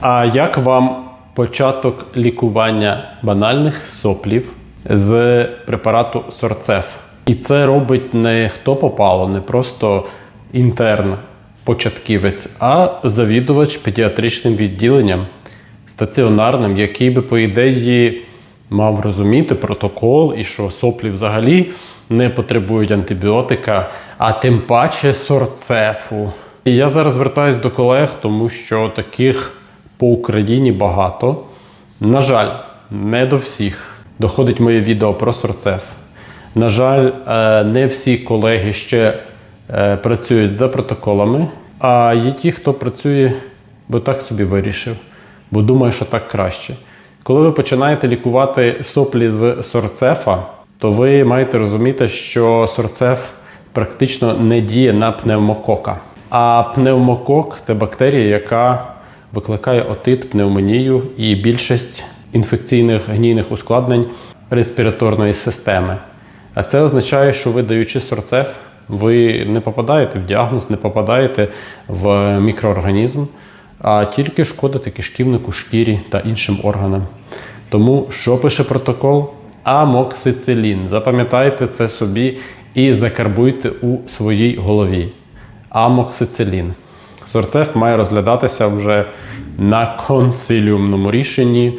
А як вам початок лікування банальних соплів з препарату Сорцеф? І це робить не хто попало, не просто інтерн початківець, а завідувач педіатричним відділенням стаціонарним, який би, по ідеї, мав розуміти протокол і що соплі взагалі не потребують антибіотика, а тим паче сорцефу. І я зараз звертаюсь до колег, тому що таких по Україні багато. На жаль, не до всіх доходить моє відео про сорцеф. На жаль, е, не всі колеги ще е, працюють за протоколами, а є ті, хто працює, бо так собі вирішив, бо думає, що так краще. Коли ви починаєте лікувати соплі з сорцефа, то ви маєте розуміти, що сорцеф практично не діє на пневмокока. А пневмокок це бактерія, яка викликає отит, пневмонію і більшість інфекційних гнійних ускладнень респіраторної системи. А це означає, що ви даючи сорцеф, ви не попадаєте в діагноз, не попадаєте в мікроорганізм, а тільки шкодите кишківнику, шкірі та іншим органам. Тому що пише протокол? Амоксицилін. Запам'ятайте це собі і закарбуйте у своїй голові. Амоксицилін. Сорцеф має розглядатися вже на консиліумному рішенні.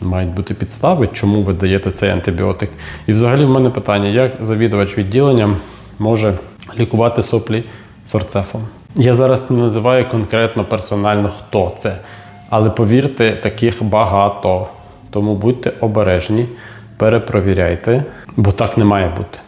Мають бути підстави, чому ви даєте цей антибіотик. І взагалі в мене питання, як завідувач відділенням може лікувати соплі сорцефом? Я зараз не називаю конкретно персонально, хто це. Але повірте, таких багато. Тому будьте обережні, перепровіряйте, бо так не має бути.